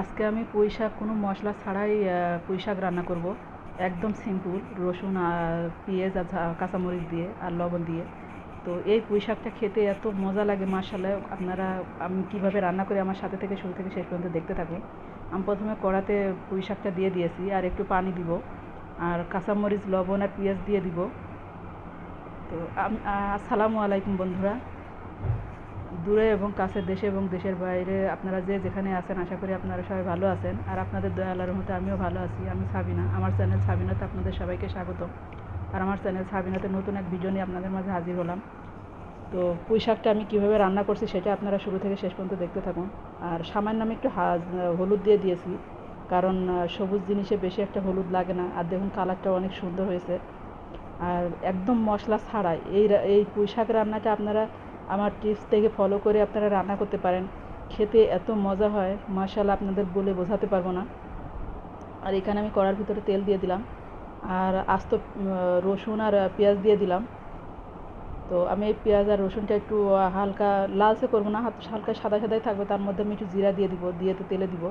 আজকে আমি পুঁই শাক, কোনো মশলা ছাড়াই পুঁই শাক রান্না করব। একদম সিম্পল রসুন আর পেঁয়াজ আর কাঁচামরিচ দিয়ে আর লবণ দিয়ে। তো এই পুঁই শাকটা খেতে এত মজা লাগে মাশাল্লাহ আপনারা, আমি কীভাবে রান্না করি, আমার সাথে থেকে শুরু থেকে শেষ পর্যন্ত দেখতে থাকুন। আমি প্রথমে কড়াতে পুঁই শাকটা দিয়ে দিয়েছি আর একটু পানি দিব। আর কাঁচামরিচ, লবণ আর পেঁয়াজ দিয়ে দিব। তো আসসালামু আলাইকুম বন্ধুরা। দূরে এবং কাছে দেশে এবং দেশের বাইরে আপনারা যে যেখানে আছেন, আশা করি আপনারা সবাই ভালো আছেন। আর আপনাদের দয়ালার মতো আমিও ভালো আছি, আমি সাবিনা। আমার চ্যানেল সাবিনাতে আপনাদের সবাইকে স্বাগত আর আমার চ্যানেল সাবিনাতে নতুন এক ভিডিও নিয়ে আপনাদের মাঝে হাজির হলাম। তো পুঁই শাকটা আমি কীভাবে রান্না করছি সেটা আপনারা শুরু থেকে শেষ পর্যন্ত দেখতে থাকুন। আর সামান্য আমি একটু হলুদ দিয়ে দিয়েছি। কারণ সবুজ জিনিসে বেশি একটা হলুদ লাগে না। আর দেখুন কালারটা অনেক সুন্দর হয়েছে। আর একদম মশলা ছাড়াই এই এই পুঁই শাক রান্নাটা আপনারা আমার টিপস থেকে ফলো করে আপনারা রান্না করতে পারেন। খেতে এত মজা হয় মাশাল্লাহ আপনাদের বলে বোঝাতে পারব না। আর এখানে আমি কড়ার ভিতরে তেল দিয়ে দিলাম। আর আস্ত রসুন আর পেঁয়াজ দিয়ে দিলাম। তো আমি এই পেঁয়াজ আর রসুনটা একটু হালকা লালচে করব না হালকা সাদা সাদাই থাকবে, তার মধ্যে আমি একটু জিরা দিয়ে দিব, দিয়ে তো তেলে দিব।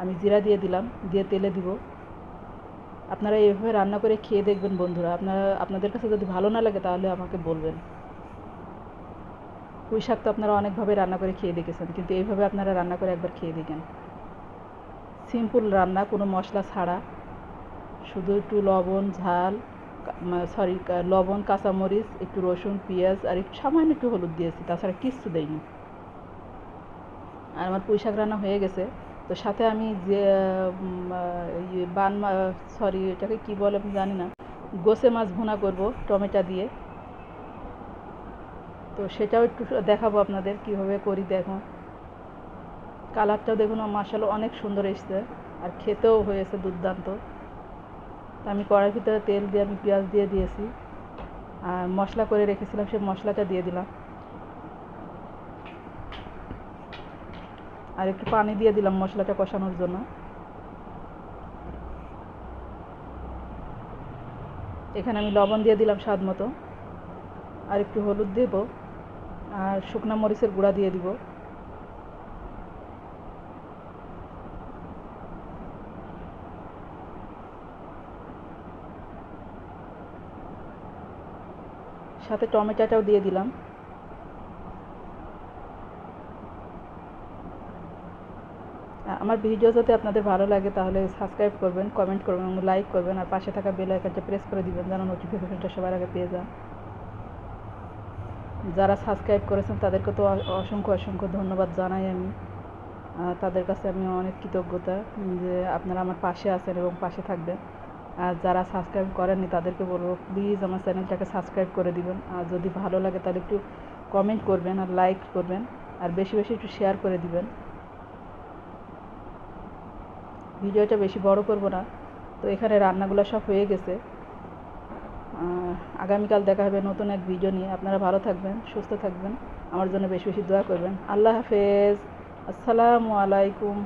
আমি জিরা দিয়ে দিলাম, দিয়ে তেলে দিব। আপনারা এইভাবে রান্না করে খেয়ে দেখবেন বন্ধুরা। আপনারা, আপনাদের কাছে যদি ভালো না লাগে তাহলে আমাকে বলবেন। পুঁই শাক তো আপনারা অনেকভাবে রান্না করে খেয়ে দেখেছেন, কিন্তু এইভাবে আপনারা রান্না করে একবার খেয়ে দেখেন। সিম্পল রান্না, কোনো মশলা ছাড়া। শুধু একটু লবণ, ঝাল সরি লবণ, কাঁচামরিচ, একটু রসুন, পেঁয়াজ, আর একটু সামান্য একটু হলুদ দিয়েছি, তাছাড়া কিচ্ছু দেয়নি আর আমার পুঁই শাক রান্না হয়ে গেছে, তো সাথে আমি যে ইয়ে বান সরি, এটাকে কি বলে আমি জানি না, গোসে মাছ ভুনা করব, টমেটো দিয়ে। তো সেটাও একটু দেখাবো আপনাদের কীভাবে করি দেখুন। কালারটাও দেখুন মাসালো অনেক সুন্দর এসছে আর খেতেও হয়েছে দুর্দান্ত। তো আমি কড়াইয়ের ভিতরে তেল দিয়ে, আমি পেঁয়াজ দিয়ে দিয়েছি। আর মশলা করে রেখেছিলাম, সেই মশলাটা দিয়ে দিলাম। আর একটু পানি দিয়ে দিলাম মশলাটা কষানোর জন্য। এখানে আমি লবণ দিয়ে দিলাম স্বাদ মতো। আর একটু হলুদ দেব। আর শুকনা মরিচের গুঁড়া দিয়ে দিব। সাথে টমেটোটাও দিয়ে দিলাম। আমার ভিডিও যদি আপনাদের ভালো লাগে তাহলে সাবস্ক্রাইব করবেন, কমেন্ট করবেন লাইক করবেন আর পাশে থাকা বেল আইকনটা প্রেস করে দিবেন যেন নোটিফিকেশনটা সবার আগে পেয়ে যান। যারা সাবস্ক্রাইব করেছেন, তাদেরকে তো অসংখ্য অসংখ্য ধন্যবাদ জানাই আমি। তাদের কাছে আমি অনেক কৃতজ্ঞতা যে আপনারা আমার পাশে আছেন এবং পাশে থাকবেন। আর যারা সাবস্ক্রাইব করেননি, তাদেরকে বলব প্লিজ আমার চ্যানেলটাকে সাবস্ক্রাইব করে দিবেন। আর যদি ভালো লাগে, তাহলে একটু কমেন্ট করবেন আর লাইক করবেন। আর বেশি বেশি একটু শেয়ার করে দিবেন। ভিডিওটা বেশি বড় করব না। তো এখানে রান্নাগুলো সব হয়ে গেছে। আগামীকাল দেখা হবে নতুন এক ভিডিও নিয়ে। আপনারা ভালো থাকবেন, সুস্থ থাকবেন। আমার জন্য বেশি বেশি দোয়া করবেন। আল্লাহ হাফেজ। আসসালামু আলাইকুম।